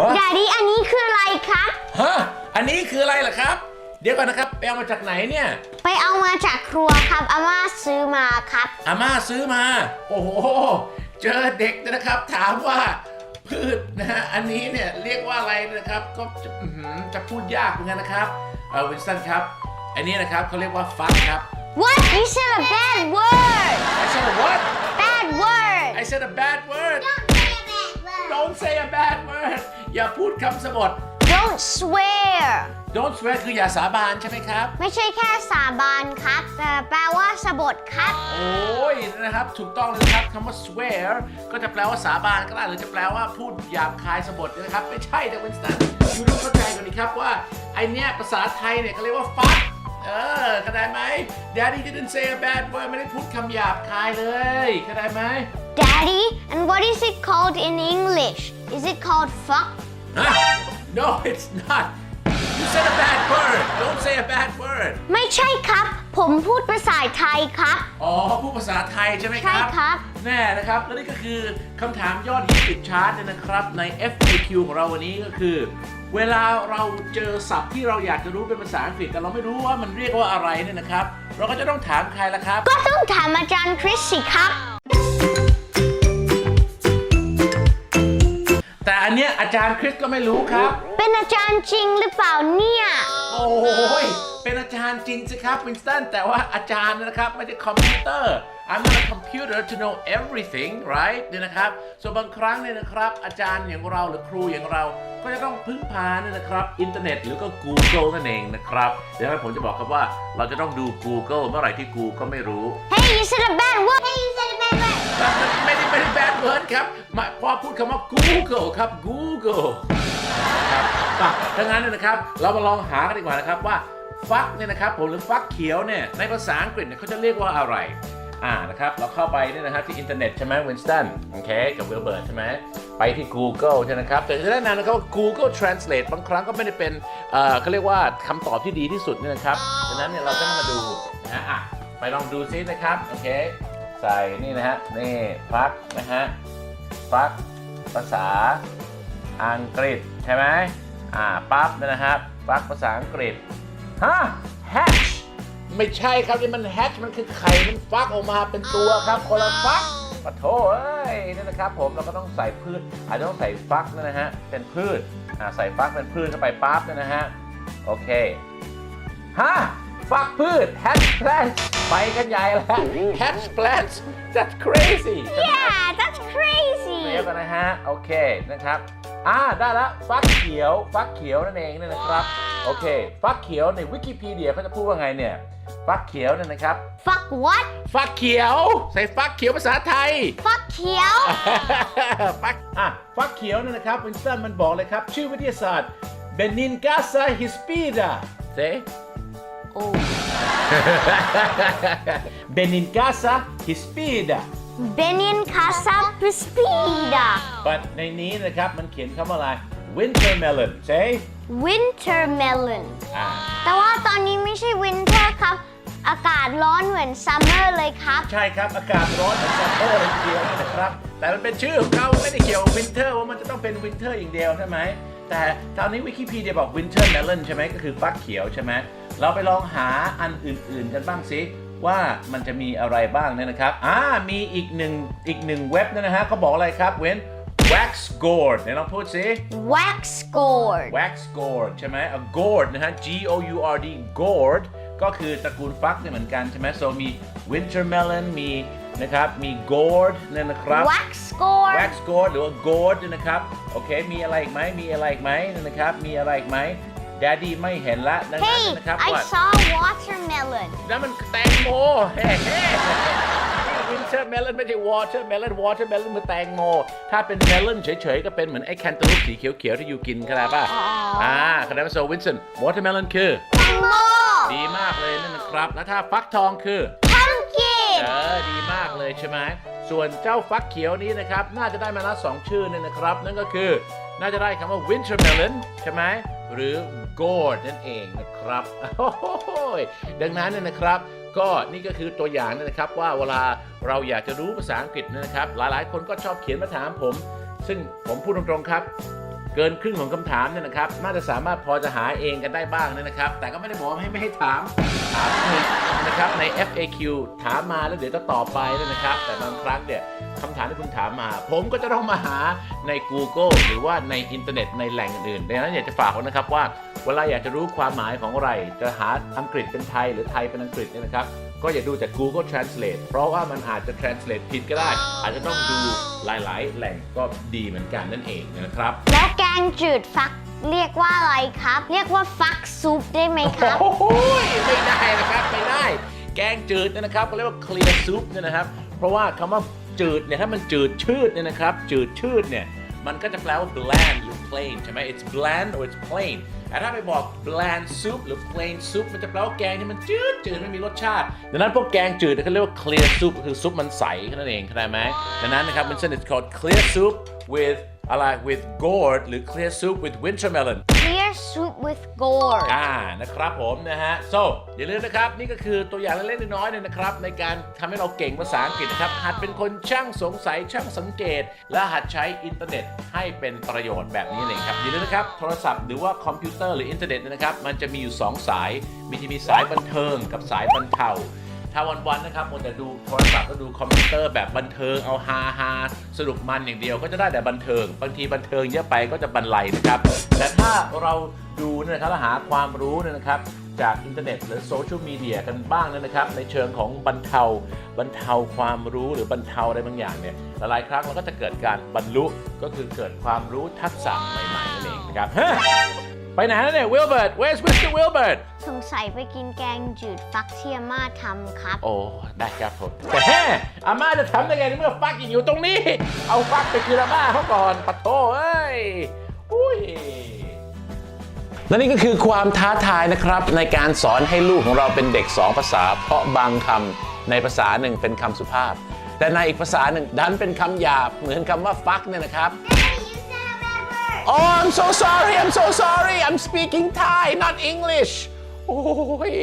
ฮะดดดี้อันนี้คืออะไรครับ ฮะ อันนี้คืออะไรล่ะครับ เดี๋ยวก่อนนะครับไปเอามาจากไหนเนี่ย ไปเอามาจากครัวครับอาม่าซื้อมาครับ อาม่าซื้อมา โอ้โห เจอเด็กนะครับ ถามว่าพืชนะฮะ อันนี้เนี่ยเรียกว่าอะไรนะครับ ก็จะอื้อหือจะพูดยากเหมือนกันนะครับ เออวินสตันครับ อันนี้นะครับเขาเรียกว่าฟักครับ What you said a bad word I said a what bad word I said a bad word Don't say a bad word อย่าพูดคำสบท Don't swear Don't swear คืออย่าสาบานใช่ไหมครับ ไม่ใช่แค่สาบานครับแต่แปลว่าสะบดครับ โอ้ยนะครับถูกต้องเลยนะครับคำว่า swear ก็จะแปลว่าสาบานก็ได้หรือจะแปลว่าพูดหยาบคายสะบดนะครับ ไม่ใช่แต่วินสตันอยู่ต้องเข้าใจก่อนดีครับว่าไอเนี้ยภาษาไทยเนี่ยเขาเรียกว่าฟักเออเข้าใจไหม Daddy didn't say a bad word ไม่ได้พูดคำหยาบคายเลยเข้าใจไหม Daddy and what is it called in English is it called fuck ฮะ No it's not You said a bad word Don't say a bad word ไม่ใช่ครับ ผมพูดภาษาไทยครับ อ๋อพูดภาษาไทยใช่ไหมครับ ใช่ครับ แน่นะครับ และนี่ก็คือคำถามยอดฮิตติดชาร์ตเนี่ยนะครับ ใน FAQ ของเราวันนี้ก็คือ เวลาเราเจอศัพท์ที่เราอยากจะรู้เป็นภาษาอังกฤษแต่เราไม่รู้ว่ามันเรียกว่าอะไรเนี่ยนะครับ เราก็จะต้องถามใครล่ะครับ ก็ต้องถามอาจารย์คริสสิครับ นเนี้ยอาจารย์คริสก็ไม่รู้ครับ เป็นอาจารย์จริงหรือเปล่าเนี่ย โอ้ยเป็นอาจารย์จริงสิครับวินสตันแต่ว่าอาจารย์นะครับไม่ใช่คอมพิวเตอร์ I'm not a computer to know everything right เนี่ยนะครับส่วนบางครั้งเนี่ยนะครับ อาจารย์อย่างเราหรือครูอย่างเรา ก็จะต้องพึ่งพาเนี่ยนะครับ อินเทอร์เน็ตหรือก็ Google นั่นเองนะครับ เดี๋ยวผมจะบอกครับว่าเราจะต้องดู Google เมื่อไหร่ที่ Google ก็ไม่รู้ Hey you said a bad word Hey you said a bad word ไม่ได้ไม่ได้ bad word ครับมาพอพูดคำว่า Google ครับ Google ครับป่ะถ้างั้นเนยนะครับ เรามาลองหากันดีกว่านะครับว่าฟักเนี่ยนะครับผมหรือฟักเขียวเนี่ยในภาษาอังกฤษเนี่ยเขาจะเรียกว่าอะไร อ่านะครับเราเข้าไปเนี่ยนะครับที่อินเทอร์เน็ตใช่ไหมวินสตันโอเคกับเวลเบิร์ตใช่ไหมไปที่ Google ใช่ไหมครับ แต่จะได้นานนะครับว่า Google Translate บางครั้งก็ไม่ได้เป็นเอ่อเขาเรียกว่าคำตอบที่ดีที่สุดเนี่ยนะครับดังนั้นเนี่ยเราต้องมาดูนะฮะอะไปลองดูซินะครับโอเค ใส่นี่นะฮะนี่ฟักนะฮะฟักภาษาอังกฤษใช่ไหมอ่าปั๊บเนี่ยนะครับฟักภาษาอังกฤษฮะ hatch ไม่ใช่ครับนี่มัน hatch มันคือไข่มันฟักออกมาเป็นตัวครับคนละฟักปะโถเอ้ยนี่นะครับผมเราก็ต้องใส่พืชอาจจะต้องใส่ฟักเนยนะฮะเป็นพืชอ่าใส่ฟักเป็นพืชเข้าไปปั๊บเนี่ยนะฮะโอเคฮะ ฟักพืช hatch plants ไปกันใหญ่แล้ว hatch plants that's crazy Yeah that's crazy เดี๋ยวกันนะฮะ โอเคนะครับ อ่า ได้แล้วฟักเขียว ฟักเขียวนั่นเองเนี่ยนะครับ โอเค ฟักเขียวในวิกิพีเดียเขาจะพูดว่าไงเนี่ย ฟักเขียวเนี่ยนะครับ fuck what ฟักเขียว ใส่ฟักเขียวภาษาไทย fuck เขียว ฟักอะฟักเขียวเนี่ยนะครับวินสตันมันบอกเลยครับ ชื่อวิทยาศาสตร์ Benincasa hispida เซ โอ้ Benincasa hispida Benin Casa Prispida but ในนี้นะครับมันเขียนคำว่าอะไร winter melon ใช่ Winter Melon อ่าแต่ว่าตอนนี้ไม่ใช่ Winter ครับ อากาศร้อนเหมือน Summer เลยครับ ใช่ครับ อากาศร้อนเหมือนซัมเมอร์เลยทีเดียวนะครับ แต่มันเป็นชื่อของเขาไม่ได้เกี่ยวกับวินเทอร์ว่ามันจะต้องเป็นวินเทอร์อย่างเดียวใช่ไหม แต่ตอนนี้วิกิพีเดียบอกวินเทอร์เมลอนใช่ไหมก็คือฟักเขียวใช่ไหม เราไปลองหาอันอื่นๆ กันบ้างสิว่ามันจะมีอะไรบ้างเนี่ยนะครับอ่ามีอีกหนึ่งอีกหนึ่งเว็บเนี่ยนะฮะเขาบอกอะไรครับเว้น wax gourd ไหนลองพูดสิ Wax Gourd wax gourd ใช่ไหม a gourd นะฮะ G O U R D gourd ก็คือตระกูลฟักเนี่ยเหมือนกันใช่ไหม so มี winter melon มีนะครับ มี gourd เนี่ยนะครับ Wax Gourd wax gourd หรือว่า gourd เนี่ยนะครับ โอเค มีอะไรอีกไหมมีอะไรอีกไหมเนี่ยนะครับ มีอะไรอีกไหม daddy ไม่เห็นละดังนั้น Hey นะครับ I ว่า saw watermelon นั่นมันแตงโมเฮ้เฮ้ winter melon ไม่ใช่ water melon water melon มันแตงโม ถ้าเป็น melon เฉยๆ ก็เป็นเหมือนไอ้แคนตาลูปสีเขียวๆ ที่อยู่กินเข้าใจป่ะอ๋ออ่อ่าเข้าใจป่ะ so Winston watermelon คือแตงโมดีมากเลยนั่นนะครับ แล้วถ้าฟักทองคือ Pumpkin เออดีมากเลยใช่ไหม ส่วนเจ้าฟักเขียวนี้นะครับ น่าจะได้มาละสองชื่อเนี่ยนะครับ นั่นก็คือ น่าจะได้คำว่า winter melon ใช่ไหม หรือ gourd นั่นเองนะครับดังนั้นเนี่ยนะครับ ก็นี่ก็คือตัวอย่างนะครับว่าเวลาเราอยากจะรู้ภาษาอังกฤษเนยนะครับ หลายๆ คนก็ชอบเขียนมาถามผม ซึ่งผมพูดตรงๆครับเกินครึ่งของคำถามเนี่ยนะครับ น่าจะสามารถพอจะหาเองกันได้บ้างนะครับ แต่ก็ไม่ได้บอกให้ไม่ให้ถาม ถามเลยนะครับใน FAQ ถามมาแล้วเดี๋ยวจะตอบไปนะครับ แต่บางครั้งเนี่ยคำถามที่คุณถามมา ผมก็จะต้องมาหาใน Google หรือว่าในอินเทอร์เน็ตในแหล่งอื่นดังนั้นอยากจะฝากไว้นะครับว่า เวลาอยากจะรู้ความหมายของอะไร จะหาอังกฤษเป็นไทยหรือไทยเป็นอังกฤษเนี่ยนะครับ ก็อย่าดูจาก Google Translate เพราะว่ามันอาจจะ translate ผิดก็ได้ อาจจะต้องดูหลายๆ แหล่งก็ดีเหมือนกันนั่นเองนะครับ แล้วแกงจืดฟักเรียกว่าอะไรครับ เรียกว่าฟักซุปได้ไหมครับ โอ้โหไม่ได้นะครับไม่ได้ แกงจืดเนี่ยนะครับเขาเรียกว่า clear soup เนี่ยนะครับ เพราะว่าคำว่าจืดเนี่ยถ้ามันจืดชืดเนี่ยนะครับ จืดชืดเนี่ยมันก็จะแปลว่า bland หรือ plain ใช่ไหม it's bland or it's plain แต่ถ้าไปบอก bland soup หรือ plain soup มันจะแปลว่าแกงที่มันจืดจืดไม่มีรสชาติ ดังนั้นพวกแกงจืดเนี่ยเขาเรียกว่า clear soup คือซุปมันใสแค่นั้นเองเข้าใจไหมดังนั้นนะครับมัน it's called clear soup with อะไร with gourd หรือ clear soup with winter melon Clear soup with gourd อ่านะครับผมนะฮะ so อย่าลืมนะครับ นี่ก็คือตัวอย่างเล็กๆน้อยๆเนี่ยนะครับ ในการทำให้เราเก่งภาษาอังกฤษนะครับ หัดเป็นคนช่างสงสัยช่างสังเกต และหัดใช้อินเทอร์เน็ตให้เป็นประโยชน์แบบนี้เองครับ อย่าลืมนะครับ โทรศัพท์หรือว่าคอมพิวเตอร์หรืออินเทอร์เน็ตนะครับ มันจะมีอยู่ 2 สาย มีจะมีสายบันเทิงกับสายบันเทา ถ้าวันๆนะครับมันจะดูโทรศัพท์ก็ดูคอมพิวเตอร์แบบบันเทิงเอาฮาฮาสนุกมันอย่างเดียวก็จะได้แต่บันเทิง บางทีบันเทิงเยอะไปก็จะบันไลนะครับแต่ถ้าเราดูนะครับหาความรู้นะครับจากอินเทอร์เน็ตหรือโซเชียลมีเดียกันบ้างนะครับ ในเชิงของบรรเทาบรรเทาความรู้หรือบรรเทาอะไรบางอย่างเนี่ยหลายครั้งเราก็จะเกิดการบรรลุก็คือเกิดความรู้ทักษะใหม่ๆนั่นเองนะครับ ไปไหนแล้วเนี่ย Wilbert Where's Mr. Wilbert สงสัยไปกินแกงจืดฟักที่อาม่าทำครับ โอ้ได้ครับผมแต่แฮ่อาม่าจะทำได้ไงในเมื่อฟักยังอยู่ตรงนี้ เอาฟักไปคืนอาม่าเขาก่อนปะโถเอ้ยอุ้ยและนี่ก็คือความท้าทายนะครับ ในการสอนให้ลูกของเราเป็นเด็กสองภาษา เพราะบางคำในภาษาหนึ่งเป็นคำสุภาพ แต่ในอีกภาษาหนึ่งดันเป็นคำหยาบเหมือนคำว่าฟักเนี่ยนะครับ Oh I'm so sorry I'm so sorry I'm speaking Thai not English โอ้ย